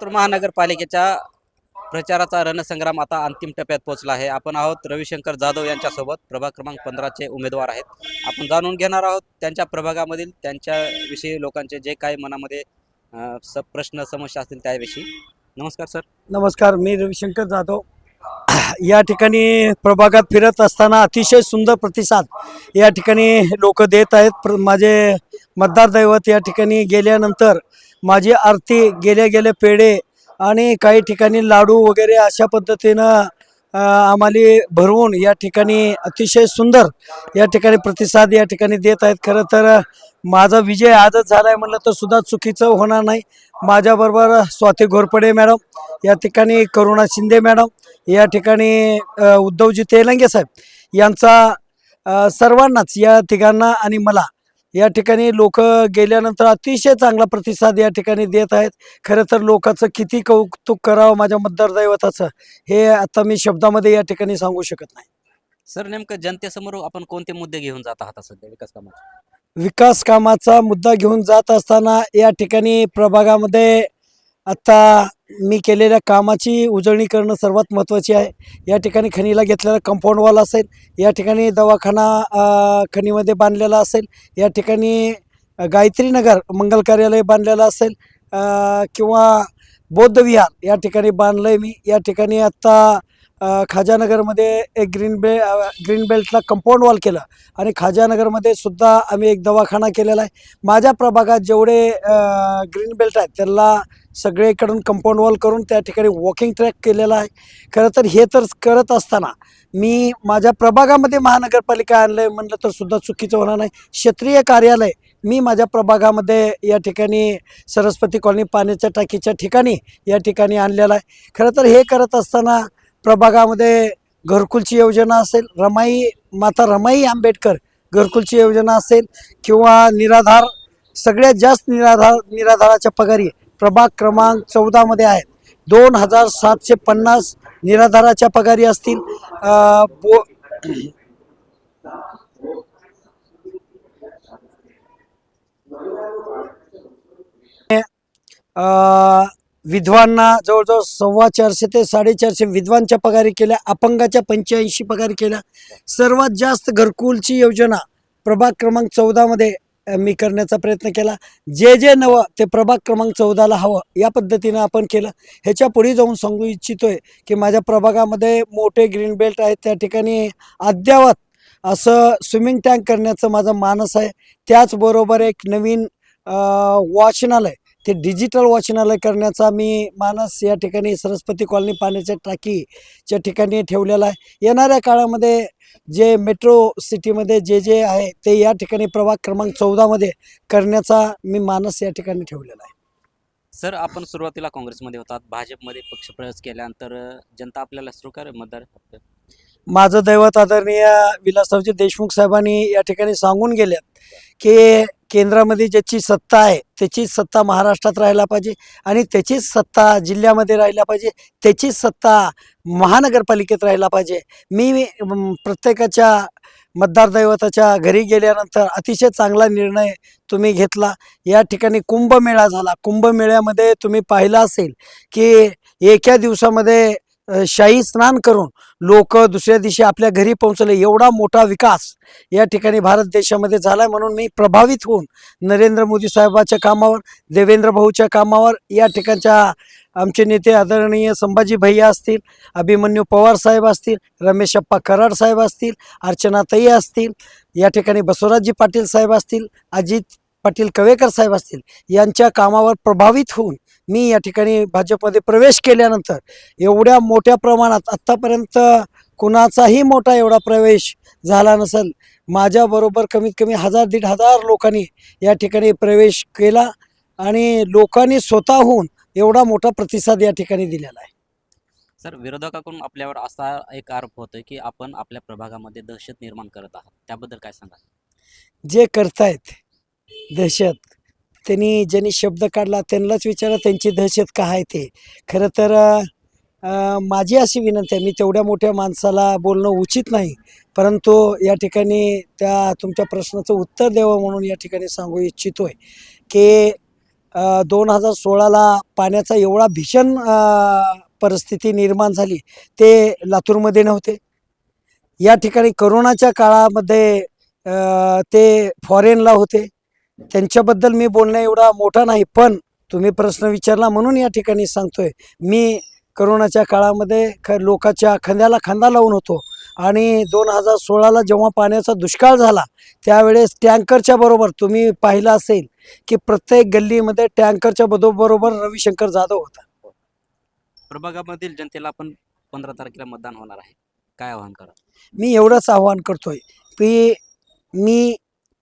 लातूर महानगरपालिकेच्या प्रचाराचा रणसंग्राम आता अंतिम टप्प्यात पोहोचला आहे. आपण आहोत रविशंकर जाधव यांच्यासोबत. प्रभाग क्रमांक पंधराचे उमेदवार आहेत. आपण जाणून घेणार आहोत त्यांच्या प्रभागामधील त्यांच्याविषयी लोकांचे जे काही मनामध्ये स प्रश्न समस्या असतील त्याविषयी. नमस्कार सर. नमस्कार मी रविशंकर जाधव. या ठिकाणी प्रभागात फिरत असताना अतिशय सुंदर प्रतिसाद या ठिकाणी लोक देत आहेत. प्र माझे मतदार दैवत या ठिकाणी गेल्यानंतर माझी आरती गेल्या गेल्या पेढे आणि काही ठिकाणी लाडू वगैरे अशा पद्धतीनं आम्हाला भरवून या ठिकाणी अतिशय सुंदर या ठिकाणी प्रतिसाद या ठिकाणी देत आहेत. खरं तर माझा विजय आजच झाला आहे म्हणलं तर सुद्धा चुकीचं होणार नाही. माझ्याबरोबर स्वाती घोरपडे मॅडम या ठिकाणी करुणा शिंदे मॅडम या ठिकाणी उद्धवजी तेलंगे साहेब यांचा सर्वांनाच या तिघांना आणि मला या ठिकाणी लोक गेल्यानंतर अतिशय चांगला प्रतिसाद या ठिकाणी देत आहेत. खरं तर लोकांचं किती कौतुक करावं माझ्या मतदार दैवताचं हे आता मी शब्दामध्ये या ठिकाणी सांगू शकत नाही. सर नेमकं जनतेसमोर आपण कोणते मुद्दे घेऊन जात आहात सध्या विकास कामाचे? विकास कामाचा मुद्दा घेऊन जात असताना या ठिकाणी प्रभागामध्ये आता मी केलेल्या कामाची उजळणी करणं सर्वात महत्त्वाची आहे. या ठिकाणी खणीला घेतलेला कंपाऊंड वॉल असेल या ठिकाणी दवाखाना खणीमध्ये बांधलेला असेल या ठिकाणी गायत्रीनगर गायत्री नगर मंगल कार्यालय बांधलेलं असेल किंवा बौद्ध विहार या ठिकाणी बांधलं आहे मी. या ठिकाणी आत्ता खाजानगरमध्ये एक Green Bay green बेल्टला compound wall केलं आणि खाजानगरमध्ये सुद्धा आम्ही एक दवाखाना केलेला आहे. माझ्या प्रभागात जेवढे ग्रीन बेल्ट आहेत त्यांना सगळीकडून कंपाऊंड वॉल करून त्या ठिकाणी वॉकिंग ट्रॅक केलेला आहे. खरं तर हे तर करत असताना मी माझ्या प्रभागामध्ये महानगरपालिका आणलं आहे म्हणलं तर सुद्धा चुकीचं होणार नाही. क्षेत्रीय कार्यालय मी माझ्या प्रभागामध्ये या ठिकाणी सरस्वती कॉलनी पाण्याच्या टाकीच्या ठिकाणी या ठिकाणी आणलेलं आहे. खरं तर हे करत असताना प्रभागामध्ये घरकुलची योजना असेल रमाई माता रमाई आंबेडकर घरकुलची योजना असेल किंवा निराधार सगळ्यात जास्त निराधार निराधाराच्या पगारी प्रभाग क्रमांक चौदामध्ये आहेत. दोन हजार सातशे पन्नास निराधाराच्या पगारी असतील. बो विधवांना जवळजवळ सव्वा चारशे ते साडेचारशे विधवांच्या पगारी केल्या अपंगाच्या पंच्याऐंशी पगारी केल्या. सर्वात जास्त घरकुलची योजना प्रभाग क्रमांक चौदामध्ये मी करण्याचा प्रयत्न केला. जे जे नवं ते प्रभाग क्रमांक चौदाला हवं या पद्धतीनं आपण केलं. ह्याच्या पुढे जाऊन सांगू इच्छितोय की माझ्या प्रभागामध्ये मोठे ग्रीन बेल्ट आहेत. त्या ठिकाणी अद्यावत असं स्विमिंग टँक करण्याचं माझं मानस आहे. त्याचबरोबर एक नवीन वाचनालय ते डिजिटल वाचनालय करण्याचा मी मानस या ठिकाणी सरस्वती कॉलनी पाण्याच्या टाकीच्या ठिकाणी ठेवलेला आहे. येणाऱ्या काळामध्ये जे मेट्रो सिटीमध्ये जे जे आहे ते या ठिकाणी प्रभाग क्रमांक चौदामध्ये करण्याचा मी मानस या ठिकाणी ठेवलेला आहे. सर आपण सुरुवातीला काँग्रेसमध्ये होतात भाजपमध्ये पक्षप्रवेश केल्यानंतर जनता आपल्याला स्वीकार मतदार माझं दैवत आदरणीय विलासरावजी देशमुख साहेबांनी या ठिकाणी सांगून गेल्यात की केंद्रामध्ये ज्याची सत्ता आहे त्याचीच सत्ता महाराष्ट्रात राहायला पाहिजे आणि त्याचीच सत्ता जिल्ह्यामध्ये राहायला पाहिजे त्याचीच सत्ता महानगरपालिकेत राहायला पाहिजे. मी प्रत्येकाच्या मतदार दैवताच्या घरी गेल्यानंतर अतिशय चांगला निर्णय तुम्ही घेतला. या ठिकाणी कुंभमेळा झाला. कुंभमेळ्यामध्ये तुम्ही पाहिलं असेल की एका दिवसामध्ये शाही स्नान करून लोक दुसऱ्या दिवशी आपल्या घरी पोहोचले. एवढा मोठा विकास या ठिकाणी भारत देशामध्ये झाला आहे म्हणून मी प्रभावित होऊन नरेंद्र मोदी साहेबाच्या कामावर देवेंद्र भाऊच्या कामावर या ठिकाणच्या आमचे नेते आदरणीय संभाजी भैया असतील अभिमन्यू पवार साहेब असतील रमेश अप्पा कराड साहेब असतील अर्चनाताई असतील या ठिकाणी बसवराजजी पाटील साहेब असतील अजित पाटील कवेकर साहेब असतील यांच्या कामावर प्रभावित होऊन मी या ठिकाणी भाजपमध्ये प्रवेश केल्यानंतर एवढ्या मोठ्या प्रमाणात आत्तापर्यंत कुणाचाही मोठा एवढा प्रवेश झाला नसेल माझ्याबरोबर कमीत कमी हजार दीड हजार लोकांनी या ठिकाणी प्रवेश केला आणि लोकांनी स्वतःहून एवढा मोठा प्रतिसाद या ठिकाणी दिलेला आहे. सर विरोधकाकडून आपल्यावर असा एक आरोप होतोय की आपण आपल्या प्रभागामध्ये दहशत निर्माण करत आहात. त्याबद्दल काय सांगा जे करतायत दहशत त्यांनी ज्यांनी शब्द काढला त्यांनाच विचारा त्यांची दहशत का आहे ते? खरं तर माझी अशी विनंती आहे मी तेवढ्या मोठ्या माणसाला बोलणं उचित नाही परंतु या ठिकाणी त्या तुमच्या प्रश्नाचं उत्तर द्यावं म्हणून या ठिकाणी सांगू इच्छितोय की दोन हजार सोळाला पाण्याचा एवढा भीषण परिस्थिती निर्माण झाली ते लातूरमध्ये नव्हते. या ठिकाणी करोनाच्या काळामध्ये ते फॉरेनला होते. त्यांच्याबद्दल मी बोलणं एवढा मोठा नाही पण तुम्ही प्रश्न विचारला म्हणून या ठिकाणी सांगतोय. मी करोनाच्या काळामध्ये ख लोकाच्या खांद्याला खांदा लावून होतो आणि दोन हजार सोळाला जेव्हा पाण्याचा दुष्काळ झाला त्यावेळेस टँकरच्या बरोबर तुम्ही पाहिलं असेल की प्रत्येक गल्लीमध्ये टँकरच्या बरोबर रविशंकर जाधव होता. प्रभागामधील जनतेला आपण पंधरा तारखेला मतदान होणार आहे. काय आवाहन करा? मी एवढंच आव्हान करतोय की मी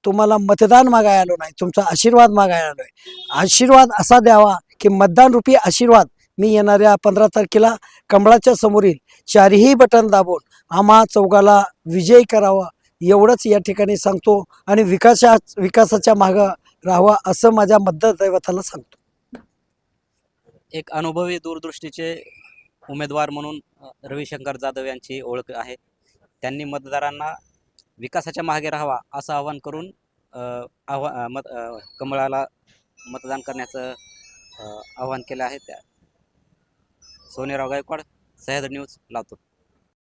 तुम्हाला मतदान मागाय आलो नाही तुमचा आशीर्वाद मागाय आलो आहे. आशीर्वाद असा द्यावा की मतदान रूपी आशीर्वाद मी येणाऱ्या पंधरा तारखेला कमळाच्या समोरील चारही बटन दाबून आम्हा चौघाला विजयी करावा एवढंच या ठिकाणी सांगतो आणि विकासा विकासाच्या मागं राहावा असं माझ्या मतदारदैवताला सांगतो. एक अनुभवी दूरदृष्टीचे उमेदवार म्हणून रविशंकर जाधव यांची ओळख आहे. त्यांनी मतदारांना विकासाच्या मागे राहावा असं आवाहन करून आव्हा मत कमळाला मतदान करण्याचं आवाहन केलं आहे त्या. सोनेराव गायकवाड सह्याद्री न्यूज लातूर.